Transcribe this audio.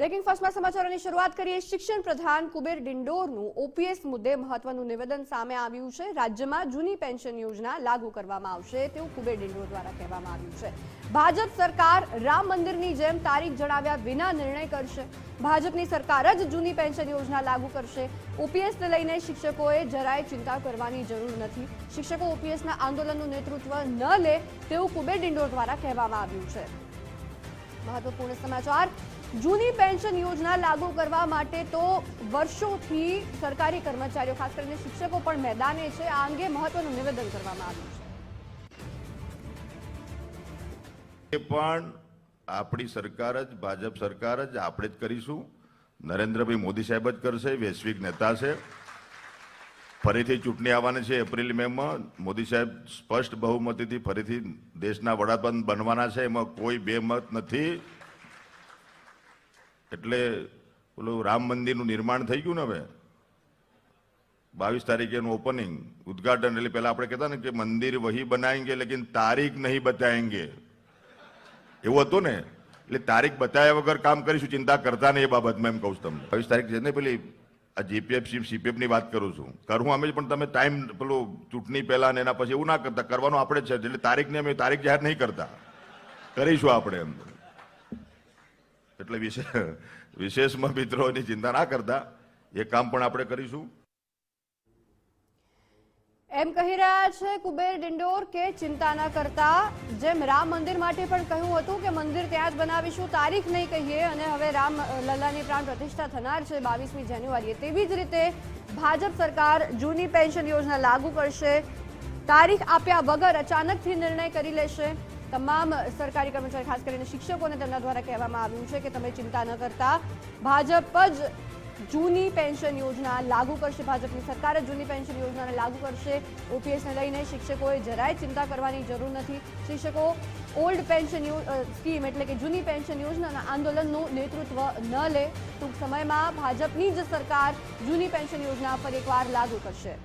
Breaking ફર્સ્ટમાં સમાચારોની શરૂઆત કરીએ. શિક્ષણ પ્રધાન કુબેર ડિંડોરનું ઓપીએસ મુદ્દે મહત્વનું નિવેદન સામે આવ્યું છે. રાજ્યમાં જૂની પેન્શન યોજના લાગુ કરવામાં આવશે તેવું કુબેર ડિંડોર દ્વારા કહેવામાં આવ્યું છે. ભાજપ સરકાર રામ મંદિરની જેમ તારીખ જણાવ્યા વિના નિર્ણય કરશે. ભાજપની સરકાર જ જૂની પેન્શન યોજના લાગુ કરશે. ઓપીએસને લઈને શિક્ષકોએ જરાય ચિંતા કરવાની જરૂર નથી. શિક્ષકો ઓપીએસના આંદોલનનું નેતૃત્વ ન લે તેવું કુબેર ડિંડોર દ્વારા કહેવામાં આવ્યું છે. મહત્વપૂર્ણ સમાચાર. જૂની પેન્શન યોજના લાગુ કરવા માટે તો વર્ષોથી સરકારી કર્મચારીઓ, ખાસ કરીને શિક્ષકો પણ મેદાને છે. આ અંગે મહત્વનું નિવેદન કરવામાં આવ્યું છે. પણ આપણી સરકાર જ, ભાજપ સરકાર જ, આપણે જ કરીશું. નરેન્દ્રભાઈ મોદી સાહેબ જ કરશે, વૈશ્વિક નેતા છે. ફરીથી ચૂંટણી આવવાની છે એપ્રિલ મેમાં મોદી સાહેબ સ્પષ્ટ બહુમતીથી ફરીથી દેશના વડાપ્રધાન બનવાના છે. એમાં કોઈ બે મત નથી. એટલે પેલું રામ મંદિરનું નિર્માણ થઈ ગયું ને હવે? બાવીસ તારીખે એનું ઓપનિંગ ઉદઘાટન, એટલે પહેલાં આપણે કહેતા ને કે મંદિર વહી બનાવેંગે લેકિન તારીખ નહીં બતાવેંગે એવું હતું ને? એટલે તારીખ બતાવ્યા વગર કામ કરીશું, ચિંતા કરતા નહીં એ બાબતમાં એમ કહું છું તમને. બાવીસ તારીખ છે ને, પેલી આ જીપીએફ સીપીએફ સીપીએફની વાત કરું છું. કરું અમે જ, પણ તમે ટાઈમ પેલું ચૂંટણી પહેલાં ને એના પછી એવું ના કરતા, કરવાનું આપણે જ છે, એટલે તારીખને અમે તારીખ જાહેર નહીં કરતા. કરીશું આપણે એમ. એટલે વિશેષ વિશેષમાં મિત્રોની ચિંતા ના કરતા. એ કામ પણ આપણે કરીશું. એમ કહી રહ્યા છે કુબેર ડિંડોર કે ચિંતા ન કરતા. જેમ રામ મંદિર માટે પણ કહ્યું હતું કે મંદિર ત્યાં જ બનાવીશું, તારીખ નહીં કહીએ અને હવે રામ, લલ્લાની પ્રાણ પ્રતિષ્ઠા થનાર છે બાવીસમી જાન્યુઆરીએ. તેવી જ રીતે ભાજપ સરકાર જૂની પેન્શન યોજના લાગુ કરશે. તારીખ આપ્યા વગર અચાનકથી નિર્ણય કરી લેશે. તમામ સરકારી કર્મચારી, ખાસ કરીને શિક્ષકોને તેમના દ્વારા કહેવામાં આવ્યું છે કે તમે ચિંતા ન કરતા. ભાજપ જ જૂની પેન્શન યોજના લાગુ કરશે. ભાજપની સરકાર જ જૂની પેન્શન યોજનાને લાગુ કરશે. ઓપીએસને લઈને શિક્ષકોએ જરાય ચિંતા કરવાની જરૂર નથી. શિક્ષકો ઓલ્ડ પેન્શન સ્કીમ એટલે કે જૂની પેન્શન યોજનાના આંદોલનનું નેતૃત્વ ન લે. ટૂંક સમયમાં ભાજપની જ સરકાર જૂની પેન્શન યોજના પર એકવાર લાગુ કરશે.